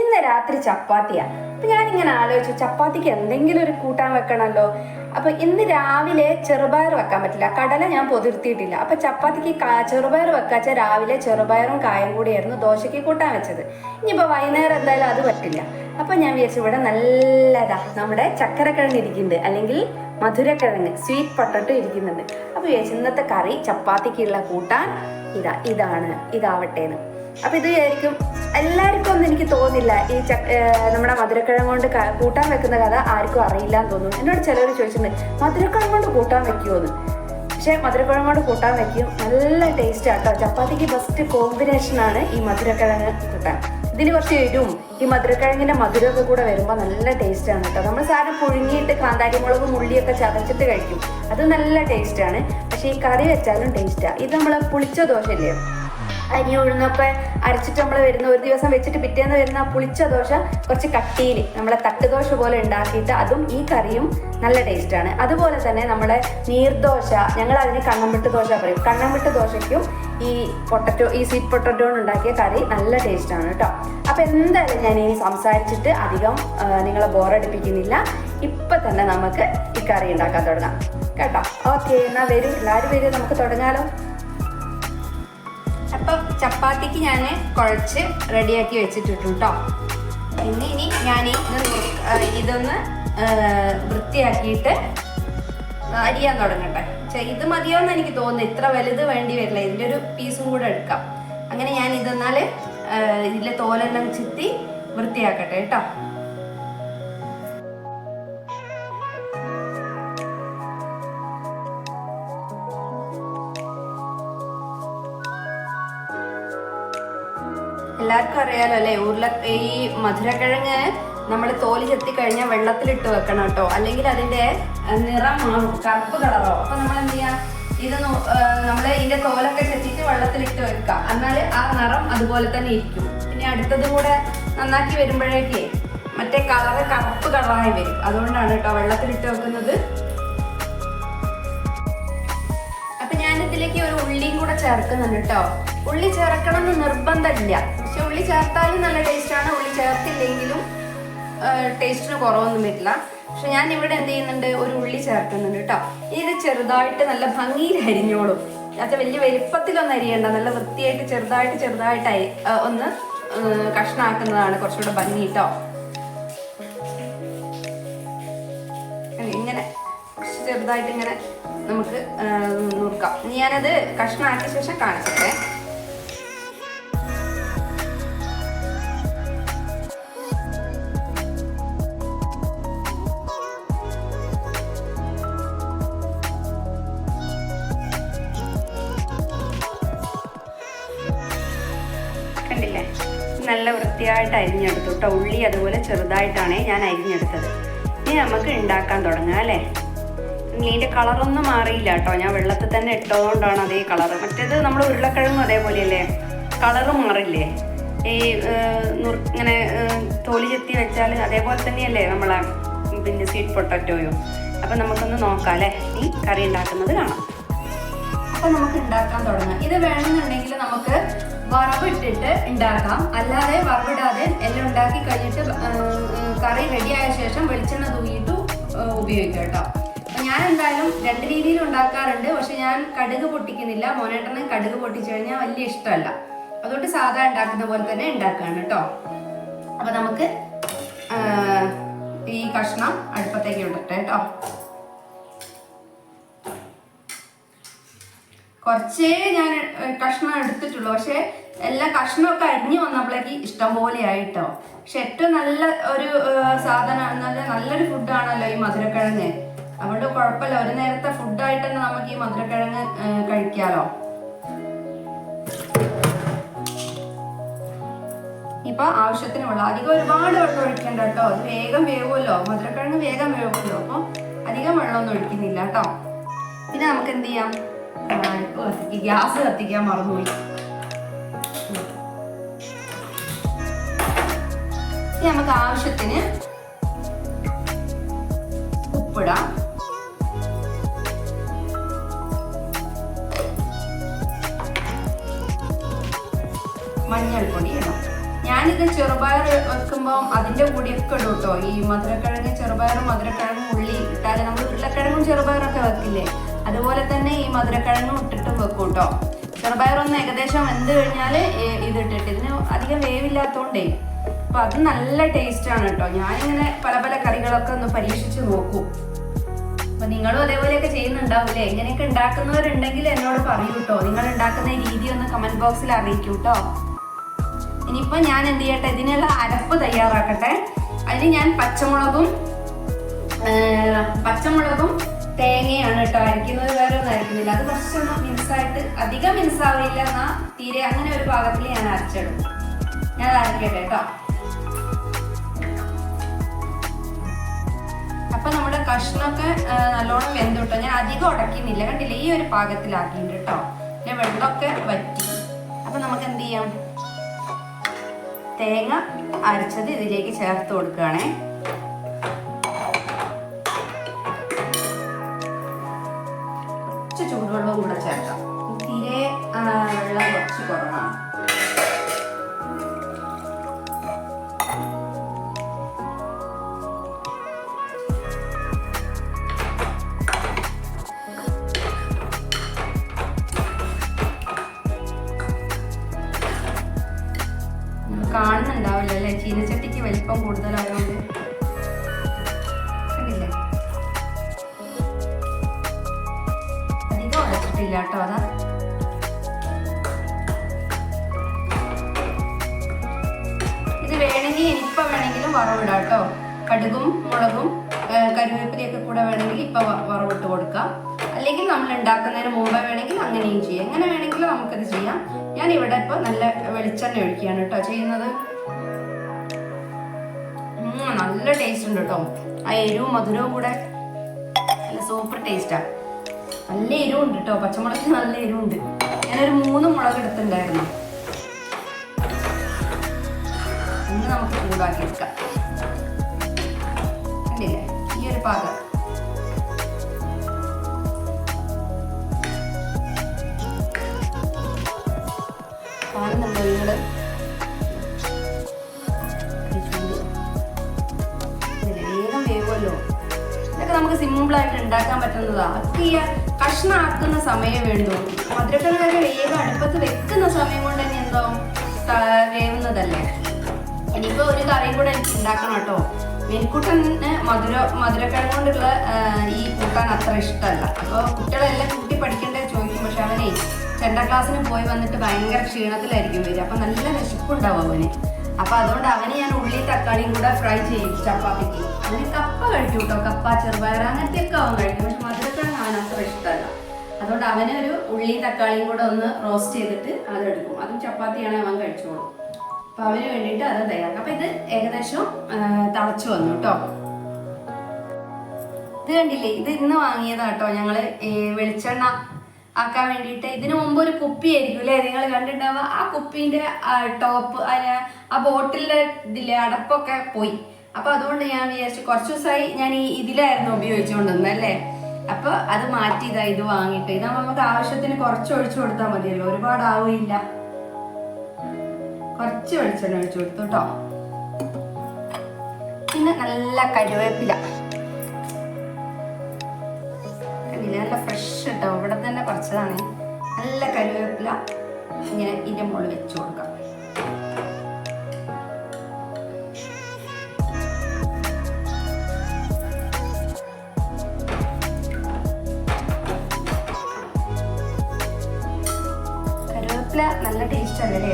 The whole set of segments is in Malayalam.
ഇന്ന് രാത്രി ചപ്പാത്തിയാ. അപ്പൊ ഇങ്ങനെ ആലോചിച്ചു ചപ്പാത്തിക്ക് എന്തെങ്കിലും ഒരു കൂട്ടാൻ വെക്കണമല്ലോ. അപ്പൊ ഇന്ന് രാവിലെ ചെറുപയർ വെക്കാൻ പറ്റില്ല. കടല ഞാൻ പൊതിർത്തിയിട്ടില്ല. അപ്പൊ ചപ്പാത്തിക്ക് ചെറുപയർ വെക്കാച്ച രാവിലെ ചെറുപയറും കായം കൂടിയായിരുന്നു ദോശയ്ക്ക് കൂട്ടാൻ വെച്ചത്. ഇനിയിപ്പോ വൈകുന്നേരം എന്തായാലും അത് പറ്റില്ല. അപ്പൊ ഞാൻ വിചാരിച്ചു ഇവിടെ നല്ലതാ. നമ്മുടെ ചക്കരക്കിഴങ്ങ് ഇരിക്കുന്നുണ്ട്. അല്ലെങ്കിൽ മധുരക്കിഴങ്ങ് സ്വീറ്റ് പൊട്ടറ്റോ ഇരിക്കുന്നുണ്ട്. അപ്പൊ വിചാരിച്ചു ഇന്നത്തെ കറി ചപ്പാത്തിക്കുള്ള കൂട്ടാൻ ഇതാ ഇതാണ് ഇതാവട്ടേന്ന് അപ്പൊ ഇത് വിചാരിക്കും എല്ലാവർക്കും ഒന്നും എനിക്ക് തോന്നില്ല ഈ ച- നമ്മുടെ മധുരക്കിഴങ്ങ് കൊണ്ട് കൂട്ടാൻ വെക്കുന്ന കഥ ആർക്കും അറിയില്ല എന്ന് തോന്നുന്നു. എന്നോട് ചിലർ ചോദിച്ചിട്ടുണ്ട് മധുരക്കിഴങ്ങ് കൊണ്ട് കൂട്ടാൻ വെക്കുമോന്ന് പക്ഷേ മധുരക്കിഴങ്ങ് കൊണ്ട് കൂട്ടാൻ വെക്കും. നല്ല ടേസ്റ്റ് ആട്ടോ. ചപ്പാത്തിക്ക് ബെസ്റ്റ് കോമ്പിനേഷൻ ആണ് ഈ മധുരക്കിഴങ്ങ് കൂട്ടാൻ. ഇതിന് കുറച്ച് എരിവും ഈ മധുരക്കിഴങ്ങിന്റെ മധുരമൊക്കെ കൂടെ വരുമ്പോൾ നല്ല ടേസ്റ്റ് ആണ് കേട്ടോ. നമ്മൾ സാധനം പുഴുങ്ങിയിട്ട് കാന്താരി മുളകും ഉള്ളിയൊക്കെ ചതച്ചിട്ട് കഴിക്കും. അത് നല്ല ടേസ്റ്റ് ആണ്. പക്ഷെ ഈ കറി വെച്ചാലും ടേസ്റ്റാണ് ഇത് നമ്മൾ പുളിച്ച ദോശ ഇല്ലേ അരി ഉഴുന്നൊക്കെ അരച്ചിട്ട് നമ്മൾ വരുന്ന ഒരു ദിവസം വെച്ചിട്ട് പിറ്റേന്ന് വരുന്ന പുളിച്ച ദോശ കുറച്ച് കട്ടിയിൽ നമ്മളെ തട്ടുദോശ പോലെ ഉണ്ടാക്കിയിട്ട് അതും ഈ കറിയും നല്ല ടേസ്റ്റാണ് അതുപോലെ തന്നെ നമ്മുടെ നീർദോശ ഞങ്ങൾ അതിന് കണ്ണമ്പിട്ട് ദോശ പറയും. കണ്ണമ്പിട്ട് ദോശയ്ക്കും ഈ പൊട്ടറ്റോ ഈ സ്വീറ്റ് പൊട്ടറ്റോ ഉണ്ടാക്കിയ കറി നല്ല ടേസ്റ്റാണ് കേട്ടോ അപ്പോൾ എന്തായാലും ഞാൻ ഇനി സംസാരിച്ചിട്ട് അധികം നിങ്ങളെ ബോറടിപ്പിക്കുന്നില്ല ഇപ്പം തന്നെ നമുക്ക് ഈ കറി ഉണ്ടാക്കാൻ തുടങ്ങാം. കേട്ടോ? ഓക്കെ എന്നാൽ വരും. എല്ലാവരും വരും. നമുക്ക് തുടങ്ങാലോ? അപ്പം ചപ്പാത്തിക്ക് ഞാൻ കുഴച്ച് റെഡിയാക്കി വെച്ചിട്ടിട്ടു കേട്ടോ പിന്നെ ഇനി ഞാൻ ഇതൊന്ന് വൃത്തിയാക്കിയിട്ട് അരിയാൻ തുടങ്ങട്ടെ. ഇത് മതിയോന്ന് എനിക്ക് തോന്നുന്നു. ഇത്ര വലുത് വേണ്ടി വരില്ല. ഇതിന്റെ ഒരു പീസും കൂടെ എടുക്കാം. അങ്ങനെ ഞാൻ ഇതെന്നാൽ ഇതിലെ തോലെല്ലാം ചിത്തി വൃത്തിയാക്കട്ടെ കേട്ടോ. എല്ലാവർക്കും അറിയാലോ അല്ലേ? ഉരുള ഈ മധുരക്കിഴങ്ങ് നമ്മൾ തോലി ചെത്തി കഴിഞ്ഞാൽ വെള്ളത്തിലിട്ട് വെക്കണം കേട്ടോ. അല്ലെങ്കിൽ അതിന്റെ നിറം മാറും. കറുപ്പ് കളറോ. അപ്പൊ നമ്മൾ എന്ത് ചെയ്യാം ഇത് നമ്മൾ ഇതിന്റെ തോലൊക്കെ ചെത്തിയിട്ട് വെള്ളത്തിലിട്ട് വെക്കാം. എന്നാൽ ആ നിറം അതുപോലെ തന്നെ ഇരിക്കും. പിന്നെ അടുത്തതും കൂടെ നന്നാക്കി വരുമ്പോഴേക്കേ മറ്റേ കളറ് കറുപ്പ് കളറായി വരും. അതുകൊണ്ടാണ് കേട്ടോ വെള്ളത്തിലിട്ട് വെക്കുന്നത്. അപ്പൊ ഞാനിതിലേക്ക് ഒരു ഉള്ളിയും കൂടെ ചേർക്കുന്നുണ്ട് കേട്ടോ. ഉള്ളി ചേർക്കണം എന്ന് നിർബന്ധമില്ല. ഉള്ളി ചേർത്താലും നല്ല ടേസ്റ്റ് ആണ് ഉള്ളി ചേർത്തില്ലെങ്കിലും ടേസ്റ്റിന് കുറവൊന്നും വരില്ല പക്ഷെ ഞാൻ ഇവിടെ എന്ത് ചെയ്യുന്നുണ്ട്? ഒരു ഉള്ളി ചേർക്കുന്നുണ്ട് കേട്ടോ. ഇത് ചെറുതായിട്ട് നല്ല ഭംഗിയിൽ അരിഞ്ഞോളും. അത് വലിയ വലിപ്പത്തിലൊന്നും അരിയണ്ട നല്ല വൃത്തിയായിട്ട് ചെറുതായിട്ട് ചെറുതായിട്ട് അരി- ആ, ഒന്ന് കഷ്ണാക്കുന്നതാണ് കുറച്ചുകൂടെ ഭംഗി കേട്ടോ. ഇങ്ങനെ കുറച്ച് ചെറുതായിട്ട് ഇങ്ങനെ നമുക്ക് നോക്കാം ഞാനത് കഷ്ണാക്കിയ ശേഷം കാണിച്ചിട്ടേ നല്ല വൃത്തിയായിട്ട് അരിഞ്ഞെടുത്തു. കേട്ടോ ഉള്ളി അതുപോലെ ചെറുതായിട്ടാണ് ഞാൻ അരിഞ്ഞെടുത്തത്. ഇനി നമുക്ക് ഉണ്ടാക്കാൻ തുടങ്ങാം അല്ലേ? ഇതിന്റെ കളറൊന്നും മാറിയില്ല കേട്ടോ. ഞാൻ വെള്ളത്തിൽ തന്നെ ഇട്ടതുകൊണ്ടാണ് അതേ കളറ് മറ്റേത് നമ്മൾ ഉരുളക്കിഴങ്ങും അതേപോലെയല്ലേ? കളറ് മാറില്ലേ? ഈ ഇങ്ങനെ തൊലി ചെത്തി വെച്ചാൽ അതേപോലെ തന്നെയല്ലേ നമ്മളെ പിന്നെ സ്വീറ്റ് പൊട്ടറ്റോയും. അപ്പം നമുക്കൊന്ന് നോക്കാം അല്ലേ? ഈ കറി ഉണ്ടാക്കുന്നത് കാണാം. അപ്പം നമുക്ക് ഉണ്ടാക്കാൻ തുടങ്ങാം. ഇത് വേണമെന്നുണ്ടെങ്കിൽ നമുക്ക് വറവ് ഇട്ടിട്ട് ഉണ്ടാക്കാം. അല്ലാതെ വറവിടാതെ എല്ലാം ഉണ്ടാക്കി കഴിഞ്ഞിട്ട് കറി റെഡിയായ ശേഷം വെളിച്ചെണ്ണ തൂക്കിയിട്ട് ആ, ഉപയോഗിക്കാം കേട്ടോ. ഞാൻ എന്തായാലും രണ്ട് രീതിയിൽ ഉണ്ടാക്കാറുണ്ട്. പക്ഷെ ഞാൻ കടുക് പൊട്ടിക്കുന്നില്ല. മോനേട്ടന് കടുക് പൊട്ടിച്ചു കഴിഞ്ഞാൽ വലിയ ഇഷ്ടമല്ല. അതുകൊണ്ട് സാധാ ഉണ്ടാക്കുന്ന പോലെ തന്നെ ഉണ്ടാക്കുകയാണ് കേട്ടോ. അപ്പൊ നമുക്ക് ഈ കഷ്ണം അടുപ്പത്തേക്ക് ഇടട്ടെ കേട്ടോ. കുറച്ചേ ഞാൻ കഷ്ണം എടുത്തിട്ടുള്ളൂ. പക്ഷെ എല്ലാ കഷ്ണമൊക്കെ അരിഞ്ഞു വന്നപ്പോഴേക്ക് ഇഷ്ടം പോലെ ആയിട്ടോ പക്ഷെ ഏറ്റവും നല്ല ഒരു സാധനമാണ് സാധനം നല്ല നല്ലൊരു ഫുഡാണല്ലോ ഈ മധുരക്കിഴങ്ങ്. അതുകൊണ്ട് കുഴപ്പമില്ല. ഒരു നേരത്തെ ഫുഡായിട്ട് തന്നെ നമുക്ക് ഈ മധുരക്കിഴങ്ങ് കഴിക്കാലോ. ഇപ്പൊ ആവശ്യത്തിനുള്ള അധികം ഒരുപാട് വെള്ളം ഒഴിക്കണ്ട കേട്ടോ. അത് വേഗം വേവുമല്ലോ. മധുരക്കിഴങ്ങ് വേഗം വേവുമല്ലോ. അപ്പം അധികം വെള്ളമൊന്നും ഒഴിക്കുന്നില്ല കേട്ടോ. പിന്നെ നമുക്ക് എന്ത് ചെയ്യാം? ഗ്യാസ് കത്തിക്കാൻ മറന്നുപോയി. നമുക്ക് ആവശ്യത്തിന് ഉപ്പിടാം. മഞ്ഞൾപ്പൊടി ഞാനിത് ചെറുപയർ വെക്കുമ്പോൾ അതിന്റെ കൂടിയൊക്കെ ഇടും കേട്ടോ. ഈ മധുരക്കിഴങ്ങ് ചെറുപയറും മധുരക്കിഴങ്ങും ഉള്ളി ഇട്ടാൽ നമ്മൾ ഉരുളക്കിഴങ്ങും ചെറുപയറൊക്കെ വെക്കില്ലേ? അതുപോലെ തന്നെ ഈ മധുരക്കിഴങ്ങും ഇട്ടിട്ടും വെക്കും കേട്ടോ ചെറുപയറൊന്ന് ഏകദേശം വെന്ത് കഴിഞ്ഞാൽ ഇതിട്ടിട്ട്. ഇതിന് അധികം വേവില്ലാത്തതുകൊണ്ടേ അപ്പൊ അത് നല്ല ടേസ്റ്റ് ആണ് കേട്ടോ ഞാനിങ്ങനെ പല പല കറികളൊക്കെ ഒന്ന് പരീക്ഷിച്ച് നോക്കും. അപ്പൊ നിങ്ങളും അതേപോലെയൊക്കെ ചെയ്യുന്നുണ്ടാവില്ലേ ഇങ്ങനെയൊക്കെ ഉണ്ടാക്കുന്നവരുണ്ടെങ്കിൽ എന്നോട് പറയൂ കേട്ടോ നിങ്ങൾ ഉണ്ടാക്കുന്ന രീതി ഒന്ന് കമന്റ് ബോക്സിൽ അറിയിക്കൂ കേട്ടോ ഇനിയിപ്പോ ഞാൻ എന്ത് ചെയ്യട്ടെ? ഇതിനുള്ള അരപ്പ് തയ്യാറാക്കട്ടെ. അതിന് ഞാൻ പച്ചമുളകും പച്ചമുളകും തേങ്ങയാണ് കേട്ടോ അരയ്ക്കുന്നത്. വേറെ ഒന്നും അരയ്ക്കുന്നില്ല. അത് കുറച്ചൊന്ന് മിൻസായിട്ട് അധികം മിൻസാവില്ല എന്നാ തീരെ അങ്ങനെ ഒരു പാകത്തിൽ ഞാൻ അരച്ചിടും. ഞാൻ അരക്കട്ടെ കേട്ടോ. അപ്പൊ നമ്മുടെ കഷ്ണമൊക്കെ നല്ലോണം വെന്തു കേട്ടോ. ഞാൻ അധികം ഉടക്കുന്നില്ല കണ്ടില്ല? ഈ ഒരു പാകത്തിലാക്കിയിട്ടുണ്ട് കേട്ടോ. ഞാൻ വെള്ളമൊക്കെ വറ്റി. അപ്പൊ നമുക്ക് എന്ത് ചെയ്യാം? തേങ്ങ അരച്ചത് ഇതിലേക്ക് ചേർത്ത് കൊടുക്കുകയാണേ. ചീനച്ചട്ടിക്ക് വലിപ്പം കൂടുതലായതുകൊണ്ട് കണ്ടില്ലേ? അതാ. ഇത് വേണമെങ്കിൽ ഇനിയിപ്പോ വേണമെങ്കിലും വറവിടാം കേട്ടോ. കടുകും മുളകും കരുവേപ്പിലയൊക്കെ കൂടെ വേണമെങ്കിൽ ഇപ്പൊ വറവിട്ട് കൊടുക്കാം. അല്ലെങ്കിൽ നമ്മൾ ഉണ്ടാക്കുന്നതിന് മുമ്പ് വേണമെങ്കിൽ അങ്ങനെയും ചെയ്യാം. എങ്ങനെ വേണമെങ്കിലും നമുക്കത് ചെയ്യാം. ഞാൻ ഇവിടെ ഇപ്പൊ നല്ല വെളിച്ചെണ്ണ ഒഴിക്കുകയാണ് കേട്ടോ ചെയ്യുന്നത്. നല്ല ടേസ്റ്റ് ഉണ്ട് കേട്ടോ. ആ എരിവും മധുരവും കൂടെ നല്ല സൂപ്പർ ടേസ്റ്റാ നല്ല എരിവുണ്ട് കേട്ടോ. പച്ചമുളക് നല്ല എരിവുണ്ട്. ഞാനൊരു മൂന്ന് മുളക് എടുത്തിട്ടുണ്ടായിരുന്നു. ഇന്ന് നമുക്ക് ചൂടാക്കി എടുക്കാം കണ്ടില്ലേ? ഈ ഒരു പാകം. പാകം നമ്മൾ ഈ ആയിട്ട് ഉണ്ടാക്കാൻ പറ്റുന്നതാ. അതൊക്കെ ഈ കഷ്ണാക്കുന്ന സമയം വേണ്ടു. മധുരക്കിഴങ്ങൊക്കെ വേഗം അടുപ്പത്ത് വെക്കുന്ന സമയം കൊണ്ട് തന്നെ എന്തോ വേവുന്നതല്ലേ? ഇനിയിപ്പോ ഒരു കറിയും കൂടെ എനിക്ക് ഉണ്ടാക്കണം കേട്ടോ. മെനിക്കുട്ടന് മധുര മധുരക്കിഴങ്ങ് കൊണ്ടുള്ള ഈ കൂട്ടാൻ അത്ര ഇഷ്ടമല്ല. അപ്പോൾ കുട്ടികളെല്ലാം കൂട്ടി പഠിക്കണ്ടേ ചോദിക്കും. പക്ഷെ അവനെ ചെണ്ട ക്ലാസ്സിന് പോയി വന്നിട്ട് ഭയങ്കര ക്ഷീണത്തിലായിരിക്കും വരിക. അപ്പം നല്ല വിശപ്പുണ്ടാവും അവന്. അപ്പോൾ അതുകൊണ്ട് അവന് ഞാൻ ഉള്ളി തക്കാളിയും കൂടെ ഫ്രൈ ചെയ്യും ചപ്പാത്തിക്ക്. അവന് കപ്പ കഴിക്കും കേട്ടോ കപ്പ ചെറുപയർ അങ്ങനത്തെയൊക്കെ അവൻ കഴിക്കും. പക്ഷെ മധുരക്കിഴങ്ങ് അവൻ അത്ര ഇഷ്ടമല്ല. അതുകൊണ്ട് അവനെ ഒരു ഉള്ളിയും തക്കാളിയും കൂടെ ഒന്ന് റോസ്റ്റ് ചെയ്തിട്ട് അതെടുക്കും അതും ചപ്പാത്തിയാണ് അവൻ കഴിച്ചോളും. അപ്പൊ അവന് വേണ്ടിയിട്ട് അത് തയ്യാറാക്കും. അപ്പൊ ഇത് ഏകദേശം തളച്ചു വന്നു കേട്ടോ ഇത് കണ്ടില്ലേ? ഇത് ഇന്ന് വാങ്ങിയതാ കേട്ടോ ഞങ്ങൾ ഈ വെളിച്ചെണ്ണ ആക്കാൻ വേണ്ടിയിട്ട്. ഇതിനു മുമ്പ് ഒരു കുപ്പി ആയിരിക്കും അല്ലേ? നിങ്ങൾ കണ്ടിട്ടുണ്ടാവുക ആ കുപ്പിന്റെ ടോപ്പ് അതിന് ആ ബോട്ടിലെ ഇതിലെ അടപ്പൊക്കെ പോയി. അപ്പൊ അതുകൊണ്ട് ഞാൻ വിചാരിച്ചു കുറച്ച് ദിവസമായി ഞാൻ ഈ ഇതിലായിരുന്നു ഉപയോഗിച്ചുകൊണ്ടിരുന്നത് അല്ലേ അപ്പൊ അത് മാറ്റി ഇതാ ഇത് വാങ്ങിട്ട് ഇതാകുമ്പോൾ നമുക്ക് ആവശ്യത്തിന് കുറച്ച് ഒഴിച്ചു കൊടുത്താൽ മതിയല്ലോ. ഒരുപാട് ആവുകയില്ല കുറച്ച് വെളിച്ചെണ്ണ ഒഴിച്ചു കൊടുത്തു കേട്ടോ. പിന്നെ നല്ല കരുവേപ്പില. നല്ല ഫ്രഷ് കേട്ടോ. ഇവിടെ തന്നെ പറിച്ചതാണ് നല്ല കരുവേപ്പില ഇങ്ങനെ ഇതിന്റെ മുകളിൽ വെച്ച് കൊടുക്കാം. കരുവേപ്പില നല്ല ടേസ്റ്റ് അല്ലേ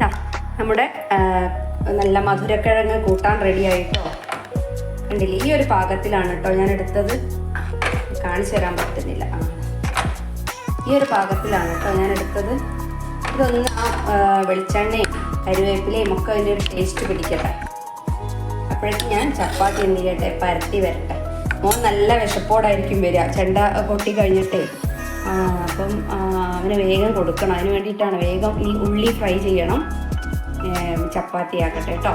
ദാ, നമ്മുടെ നല്ല മധുരക്കിഴങ്ങ് കൂട്ടാൻ റെഡി ആയിട്ടോ? കണ്ടില്ലേ? ഈ ഒരു പാകത്തിലാണ് കേട്ടോ ഞാൻ എടുത്തത് കാണിച്ചു തരാൻ പറ്റുന്നില്ല. ആ. ഈ ഒരു പാകത്തിലാണ് കേട്ടോ ഞാൻ എടുത്തത്. ഇതൊന്ന് ആ വെളിച്ചെണ്ണയും കരുവേപ്പിലയും ഒക്കെ അതിന്റെ ഒരു ടേസ്റ്റ് പിടിക്കട്ടെ. അപ്പോഴേക്കും ഞാൻ ചപ്പാത്തി എന്ത് ചെയ്യട്ടെ പരത്തി വരട്ടെ. മോൻ നല്ല വിശപ്പോടായിരിക്കും വരിക. ചെണ്ട പൊട്ടി കഴിഞ്ഞിട്ടേ. അപ്പം അവന് വേഗം കൊടുക്കണം. അതിന് വേണ്ടിയിട്ടാണ് വേഗം ഈ ഉള്ളി ഫ്രൈ ചെയ്യണം. ചപ്പാത്തി ആക്കട്ടെ കേട്ടോ.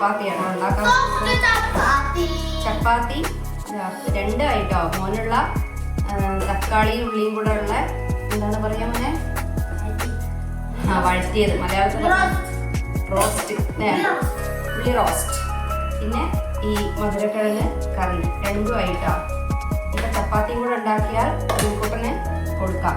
ചപ്പാത്തിയാണ് ഉണ്ടാക്കാൻ ചപ്പാത്തി. ഇതാ, രണ്ട് ആയിട്ടോ മോനുള്ള തക്കാളിയും ഉള്ളിയും കൂടെ ഉള്ള എന്താണ് പറയാ മോനെ? ആ വഴറ്റിയത്. മലയാളത്തിൽ റോസ്റ്റ് ഉള്ളി റോസ്റ്റ് പിന്നെ ഈ മധുരക്കിഴങ്ങ് കറി. രണ്ടും ആയിട്ടോ? ഇപ്പൊ ചപ്പാത്തിയും കൂടെ ഉണ്ടാക്കിയാൽ കൂട്ടിന് കൊടുക്കാം.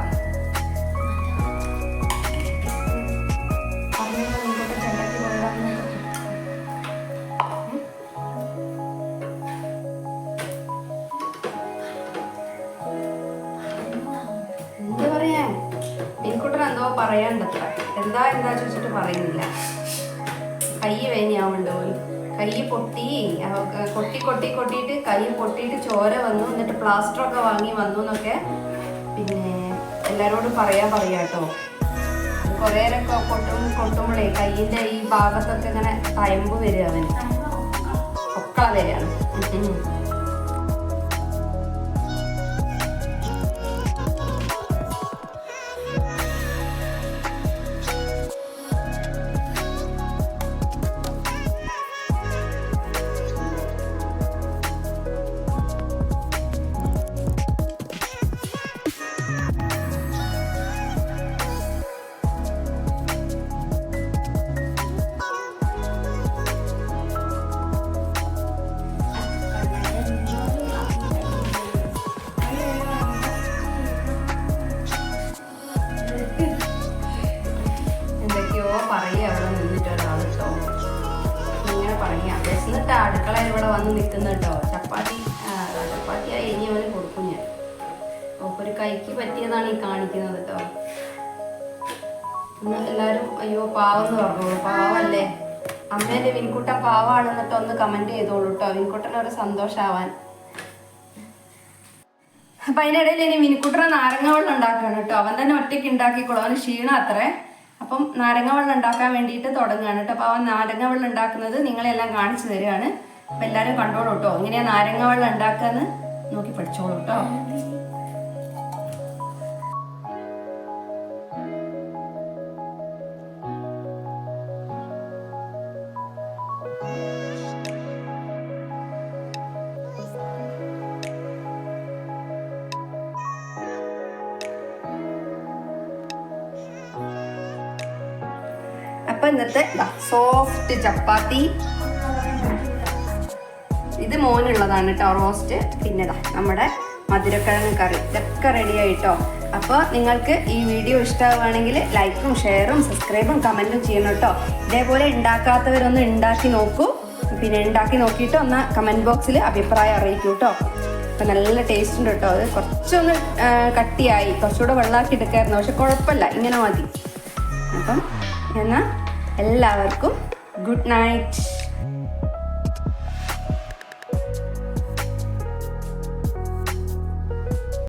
എന്താ എന്താ ചോദിച്ചിട്ട് പറയുന്നില്ല. കൈ വേനിയാവുണ്ടോ കൈ പൊട്ടി കൊട്ടി കൊട്ടി കൊട്ടിയിട്ട് കൈ പൊട്ടിയിട്ട് ചോര വന്നു എന്നിട്ട് പ്ലാസ്റ്റർ ഒക്കെ വാങ്ങി വന്നു എന്നൊക്കെ പിന്നെ എല്ലാരോടും പറയാ പറയാട്ടോ കുറേരൊക്കെ കൊട്ടും കൊട്ടുമ്പോഴേ കൈയിന്റെ ഈ ഭാഗത്തൊക്കെ ഇങ്ങനെ തയമ്പ് വരിക അവന്. ഒക്കെ വരികയാണ് വന്ന് നിൽക്കുന്ന കേട്ടോ. ചപ്പാത്തി ആ, ചപ്പാത്തിയായി ഇനി അവന് കൊടുക്കും ഞാൻ. ഒരു കൈക്ക് പറ്റിയതാണ് ഈ കാണിക്കുന്നത് കേട്ടോ. എല്ലാരും അയ്യോ പാവം എന്ന് പറഞ്ഞോളൂ പാവല്ലേ അമ്മേന്റെ വിൻകുട്ടൻ പാവാണെന്നിട്ട് ഒന്ന് കമന്റ് ചെയ്തോളൂ കേട്ടോ. വിൻകുട്ടൻ ഒരു സന്തോഷാവാൻ. അപ്പൊ അതിനിടയിൽ ഇനി മിനിക്കുട്ടനെ നാരങ്ങ വെള്ളം ഉണ്ടാക്കുകയാണ് കേട്ടോ. അവൻ തന്നെ ഒറ്റയ്ക്ക് ഉണ്ടാക്കിക്കോളും. അവന് ക്ഷീണം അത്രേ. അപ്പം നാരങ്ങ വെള്ളം ഉണ്ടാക്കാൻ വേണ്ടിയിട്ട് തുടങ്ങുകയാണ് കേട്ടോ. അപ്പൊ അവൻ നാരങ്ങ വെള്ളം ഉണ്ടാക്കുന്നത് നിങ്ങളെല്ലാം കാണിച്ചു തരികയാണ്. അപ്പൊ എല്ലാവരും കണ്ടോളൂ കേട്ടോ എങ്ങനെയാ നാരങ്ങ വെള്ളം ഉണ്ടാക്കാന്ന് നോക്കി പഠിച്ചോളൂ കേട്ടോ അപ്പൊ ഇന്നത്തെ സോഫ്റ്റ് ചപ്പാത്തി മോനുള്ളതാണ് കേട്ടോ റോസ്റ്റ്. പിന്നെ നമ്മുടെ മധുരക്കിഴങ്ങ് കറി. ഇതൊക്കെ റെഡി ആയിട്ടോ? അപ്പോൾ നിങ്ങൾക്ക് ഈ വീഡിയോ ഇഷ്ടമാവുകയാണെങ്കിൽ ലൈക്കും ഷെയറും സബ്സ്ക്രൈബും കമന്റും ചെയ്യണം കേട്ടോ. ഇതേപോലെ ഉണ്ടാക്കാത്തവരൊന്ന് ഉണ്ടാക്കി നോക്കൂ. പിന്നെ ഉണ്ടാക്കി നോക്കിയിട്ട് ഒന്ന് കമന്റ് ബോക്സിൽ അഭിപ്രായം അറിയിക്കൂ കേട്ടോ. അപ്പം നല്ല ടേസ്റ്റ് ഉണ്ട് കേട്ടോ. അത് കുറച്ചൊന്ന് കട്ടിയായി. കുറച്ചുകൂടെ വെള്ളമാക്കി എടുക്കായിരുന്നു. പക്ഷെ കുഴപ്പമില്ല. ഇങ്ങനെ മതി. അപ്പം എന്നാൽ എല്ലാവർക്കും ഗുഡ് നൈറ്റ്